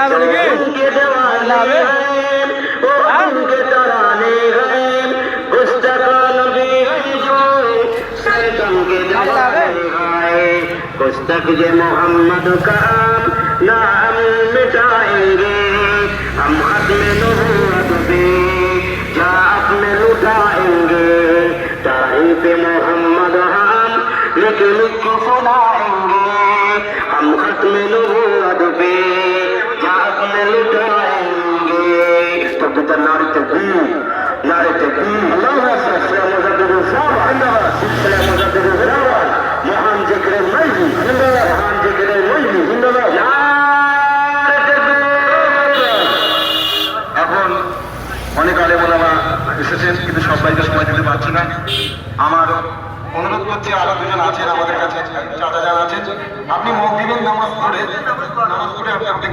Mic लगा दो देखिए। जो उनके दीवाने लावे। हैं वो उनके तराने हैं गुस्तकान भी हैं जो शैतान के लावे। दीवाने गाए गुस्तक जे मोहम्मद का नाम मिटाएंगे हम खत्म नबूवत पे जात में लुटाएंगे तारीफ मोहम्मद हम लिख लिख के सुनाएंगे অনেক আলেমোলামা এসেছেন, কিন্তু সবাইকে সময় দিতে পারছি না। আমার অনুরোধ করছি, আরও দুজন আছেন আমাদের কাছে, চাচা যান আছেন, আপনি দিবেন, নামাজ পড়ে নামাজ পড়ে আপনি